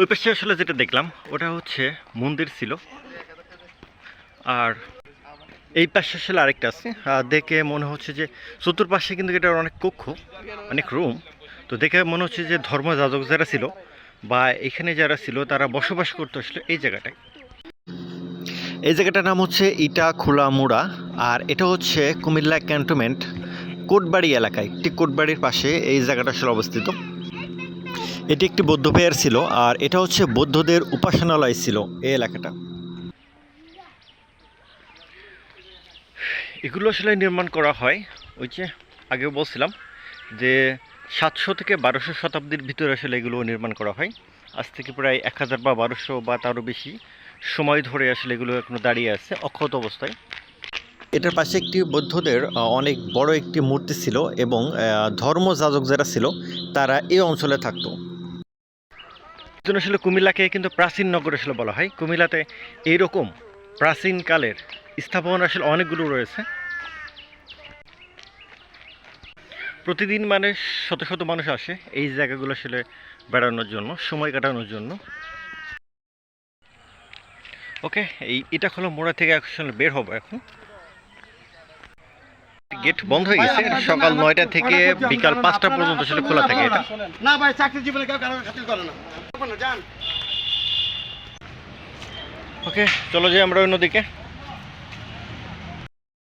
ওই পাশে আসলে যেটা দেখলাম, ওটা হচ্ছে মন্দির ছিল। আর এই পাশে আসলে আরেকটা আছে। দেখে মনে হচ্ছে যে চতুর্পাশে কিন্তু এটা অনেক কক্ষ, অনেক রুম তো দেখে মনে হচ্ছে যে ধর্ম ধর্মযাজক যারা ছিল বা এখানে যারা ছিল, তারা বসবাস করতে আসলে এই জায়গাটায়। এই জায়গাটার নাম হচ্ছে ইটা খোলা মুড়া আর এটা হচ্ছে কুমিল্লা ক্যান্টনমেন্ট। কোটবাড়ি এলাকায় ঠিক কোটবাড়ির পাশে এই জায়গাটা আসলে অবস্থিত। এটি একটি বৌদ্ধ বিহার ছিল আর এটা হচ্ছে বৌদ্ধদের উপাসনালয় ছিল এই এলাকাটা। এগুলো আসলে নির্মাণ করা হয় ওই যে আগেও বলছিলাম যে সাতশো থেকে বারোশো শতাব্দীর ভিতরে আসলে এগুলো নির্মাণ করা হয়। আজ থেকে প্রায় এক হাজার বা বারোশো বা তারও বেশি সময় ধরে আসলে এগুলো এখনও দাঁড়িয়ে আছে, অক্ষত অবস্থায়। এটার পাশে একটি বৌদ্ধদের অনেক বড় একটি মূর্তি ছিল এবং ধর্মযাজক যারা ছিল, তারা এই অঞ্চলে থাকতো। জন্য আসলে কুমিল্লাকে কিন্তু প্রাচীন নগর আসলে বলা হয়। কুমিল্লাতে এইরকম প্রাচীন কালের স্থাপনা আসলে অনেকগুলো রয়েছে। প্রতিদিন মানে শত শত মানুষ আসে এই জায়গাগুলো আসলে বেড়ানোর জন্য, সময় কাটানোর জন্য। ওকে, এই এটা হলো মোড়া থেকে আসলে বের হব এখন। গেট বন্ধ হয়ে গেছে। সকাল নয়টা থেকে বিকাল পাঁচটা পর্যন্ত আসলে খোলা থাকে। এটা না ভাই চাকরি জীবনে কেউ কারও খাতির করে না। ওকে চলো যাই আমরা অন্যদিকে।